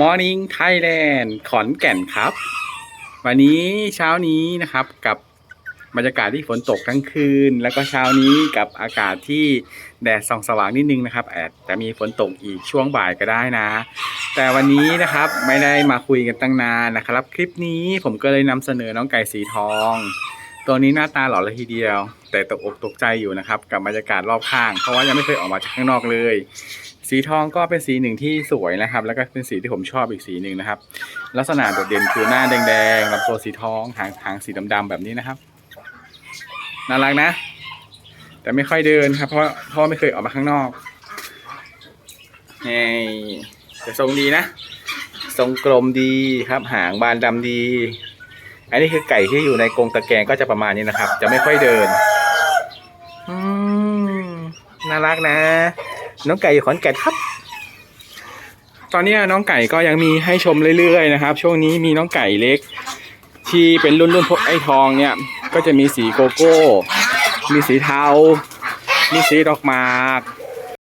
Morning Thailand ขอนแก่นครับ วันนี้เช้านี้นะครับกับบรรยากาศที่ฝนตกทั้งคืน แล้วก็เช้านี้กับอากาศที่แดดส่องสว่างนิดนึงนะครับแอาจจะมีฝนตกอีกช่วงบ่ายก็ได้นะ แต่วันนี้นะครับไม่ได้มาคุยกันตั้งนานนะครับ คลิปนี้ผมก็เลยนำเสนอน้องไก่สีทอง ตัวนี้หน้าตาหล่อเลยทีเดียว แต่ตกอกตกใจอยู่นะครับ กับบรรยากาศรอบข้าง เพราะว่ายังไม่เคยออกมาจากข้างนอกเลย สีทองก็เป็นสีหนึ่งที่สวยนะครับ แล้วก็เป็นสีที่ผมชอบอีกสีหนึ่งนะครับ ลักษณะโดดเด่นคือหน้าแดงๆลำตัวสีทองหางหางสีดำๆแบบนี้นะครับน่ารักนะ แต่ไม่ค่อยเดินครับ เพราะว่าเพราะว่าไม่เคยออกมาข้างนอกนี่แต่ทรงดีนะ ทรงกลมดีครับ หางบานดำดี อันนี้คือไก่ที่อยู่ในกรงตะแกรงก็จะประมาณนี้นะครับ จะไม่ค่อยเดินน่ารักนะ น้องไก่อยู่ขอนแก่นครับ ตอนนี้น้องไก่ก็ยังมีให้ชมเรื่อยๆนะครับ ช่วงนี้มีน้องไก่เล็ก ที่เป็นรุ่นรุ่นพวกไอ้ทองเนี่ย ก็จะมีสีโกโก้ มีสีเทา มีสีดอกหมาก